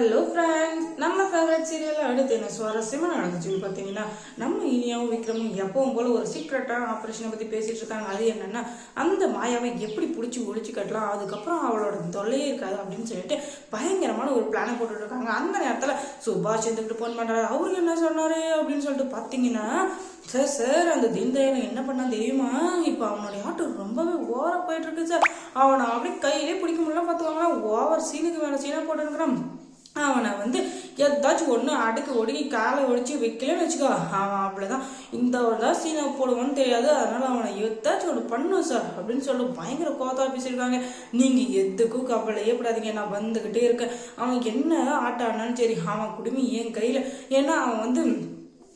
Hello friends நம்ம favourite சீரியலில் அடுத்து என்ன சுவாரஸ்யமாக நடந்துச்சுன்னு பார்த்தீங்கன்னா நம்ம இனியாவும் விக்ரமும் எப்பவும் போல ஒரு சீக்ரெட்டான ஆப்ரேஷனை பற்றி பேசிட்டு இருக்காங்க. அது என்னன்னா அந்த மாயாவை எப்படி பிடிச்சி ஒழிச்சு கட்டலாம் அதுக்கப்புறம் அவளோட தொல்லையே இருக்காது அப்படின்னு சொல்லிட்டு பயங்கரமான ஒரு பிளானை போட்டுட்டு இருக்காங்க. அந்த நேரத்தில் சுபாஷ் இருந்துக்கிட்டு ஃபோன் பண்ணுறாரு அவருக்கு என்ன சொன்னார் அப்படின்னு சொல்லிட்டு பார்த்தீங்கன்னா சார் சார் அந்த தீன்தயாளன் என்ன பண்ணா தெரியுமா? இப்போ அவனுடைய ஆட்டோ ரொம்பவே ஓவராக போயிட்டு இருக்கு சார் அவனை அப்படியே கையிலே பிடிக்க முடியல பார்த்துக்கோங்களேன். ஓவர் சீனுக்கு வேலை சீனாக போட்டுருக்கிறான். அவனை வந்து ஏதாச்சும் ஒன்று அடுக்கு ஒடுக்கி காலை ஒடிச்சு வைக்கலன்னு வச்சுக்கோ. அவன் அப்படிதான் இந்த ஒரு தான் சீனை போடுவான்னு தெரியாது. அதனால அவனை எதாச்சும் ஒன்று பண்ணும் சார் அப்படின்னு சொல்லி பயங்கர கோத்தா பேசியிருக்காங்க. நீங்கள் எதுக்கும் கவலையே படாதீங்க. நான் வந்துக்கிட்டே இருக்கேன். அவன் என்ன ஆட்டம் சரி அவன் குடுமி என் கையில். ஏன்னா அவன் வந்து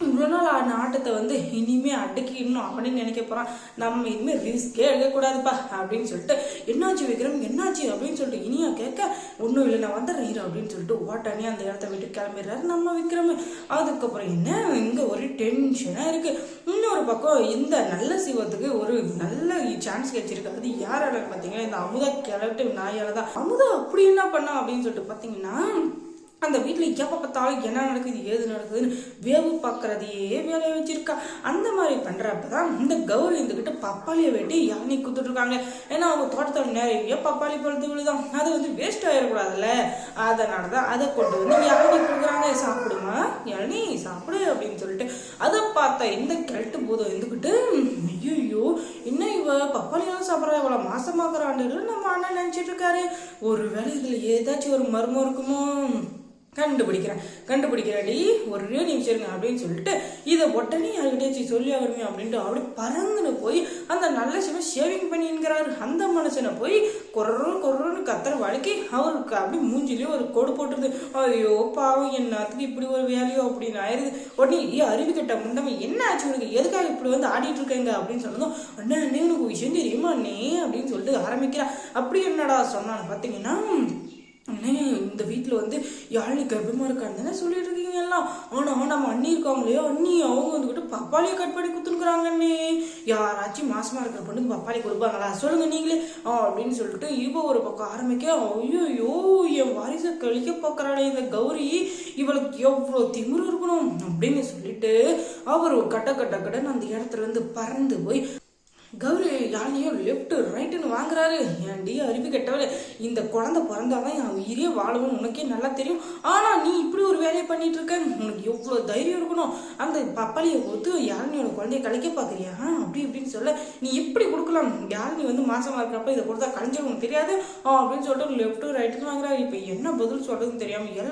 இவ்வளோ நாள் ஆடின ஆட்டத்தை வந்து இனிமே அடக்கிடணும் அப்படின்னு நினைக்க போறான். நம்ம இனிமே ரிஸ்கே எடுக்கக்கூடாதுப்பா அப்படின்னு சொல்லிட்டு என்னாச்சு விக்ரம்? என்னாச்சு? அப்படின்னு சொல்லிட்டு இனியா கேட்க ஒன்றும் இல்லை நான் வந்துடுறேன் இரு அப்படின்னு சொல்லிட்டு ஓட்டானே அந்த இடத்த விட்டு கிளம்பிடுறாரு நம்ம விக்ரம். அதுக்கப்புறம் என்ன? இங்கே ஒரு டென்ஷனாக இருக்கு. இன்னொரு பக்கம் இந்த நல்ல சிவத்துக்கு ஒரு நல்ல சான்ஸ் கிடைச்சிருக்கு. அது யாரால பார்த்தீங்கன்னா இந்த அமுதா கிளட்டு நாயால தான். அமுதா அப்படி என்ன பண்ணா அப்படின்னு சொல்லிட்டு பார்த்தீங்கன்னா அந்த வீட்டில் எப்போ பார்த்தாலும் என்ன நடக்குது ஏது நடக்குதுன்னு வேவு பார்க்கறதையே வேலையை வச்சிருக்கா. அந்த மாதிரி பண்ணுறப்ப தான் இந்த கௌரி இருந்துக்கிட்டு பப்பாளியை வெட்டி யானை கொடுத்துட்ருக்காங்க ஏன்னா அவங்க தோட்டத்தில் நிறைய பப்பாளி பழுத்து விழுதான். அது வந்து வேஸ்ட் ஆகிடக்கூடாதுல்ல அதனால தான் அதை கொண்டு வந்து யானை கொடுக்குறாங்க. சாப்பிடுமா? இளநீ சாப்பிடு அப்படின்னு சொல்லிட்டு அதை பார்த்தா இந்த கிழட்டு போதும் இருந்துக்கிட்டு ஐயோ என்ன இவ? பப்பாளியெல்லாம் சாப்பிட்றா. இவ்வளோ மாசமாக்குறாண்டு நம்ம அண்ணன் நினச்சிட்டு இருக்காரு. ஒரு வேளை இதில் ஏதாச்சும் ஒரு மர்மம் இருக்குமோ? கண்டுபிடிக்கிறேன். கண்டுபிடிக்கிறடி ஒரு நிமிஷம் இருங்க அப்படின்னு சொல்லிட்டு இதை உடனே யாருக்கிட்டே சொல்லி ஆகணுமே அப்படின்ட்டு அப்படி பறந்துன்னு போய் அந்த நல்ல சிவன் ஷேவிங் பண்ணிங்கிறாரு அந்த மனுஷனை போய் கொர்ரு கொர்ருன்னு கத்துற வாழ்க்கை அவருக்கு அப்படி மூஞ்சிலேயே ஒரு கொடு போட்டுருது. ஐயோ பாவம் என்னத்துக்கு இப்படி ஒரு வேலையோ அப்படின்னு ஆயிருது உடனே ஏ அறிவு கட்ட முண்டவன் என்ன ஆச்சு உனக்கு? எதுக்காக இப்படி வந்து ஆடிட்டு இருக்கேங்க? அப்படின்னு சொன்னதும் அண்ணா அண்ணே உனக்கு விஷயம் தெரியுமா அண்ணே? அப்படின்னு சொல்லிட்டு ஆரம்பிக்கிறா. அப்படி என்னடா சொன்னான்னு பார்த்தீங்கன்னா அண்ணே இந்த வீட்டில் வந்து யாழினி கர்ப்பமாக இருக்கான்னு தானே சொல்லிட்டு இருக்கீங்க எல்லாம். ஆனால் நம்ம அண்ணி இருக்காங்களே அண்ணி அவங்க வந்துக்கிட்டு பப்பாளியை கட் பண்ணி குத்துனுக்குறாங்க அண்ணே. யாராச்சும் மாசமாக இருக்கிற பொண்ணுக்கு பப்பாளி கொடுப்பாங்களா? சொல்லுங்க நீங்களே. அப்படின்னு சொல்லிட்டு இவ ஒரு பக்கம் ஆரம்பிக்க ஐயோ என் வாரிசை கழிக்க பார்க்குறாளே இந்த கௌரி. இவளுக்கு எவ்வளோ திமிரு இருக்கணும் அப்படின்னு சொல்லிட்டு அவர் கட்ட கட்ட கடன் அந்த இடத்துல இருந்து பறந்து போய் கௌரி யானையும் லெஃப்ட் ரைட்டுன்னு வாங்குறாரு. ஏன்டி அறிவு கெட்டவளே. இந்த குழந்தை பிறந்தாதான் என் உயிரே வாழவும் உனக்கே நல்லா தெரியும். ஆனா நீ இப்படி ஒரு வேலையை பண்ணிட்டு இருக்க உனக்கு எவ்வளோ தைரியம் இருக்கணும்? அந்த பப்பாளியை ஒத்து யாழ்னியோட குழந்தைய கலைக்க பார்க்குறியா? அப்படி இப்படின்னு சொல்ல நீ எப்படி கொடுக்கலாம்? யாழ்னி வந்து மாசமா இருக்கிறப்ப இதை கொடுத்தா கலைஞ்சிடும் உனக்கு தெரியாது? ஆ அப்படின்னு சொல்லிட்டு லெஃப்ட்டு ரைட்டுன்னு வாங்குறாரு. இப்போ என்ன பதில் சொல்றதுன்னு தெரியாம எல்லாம்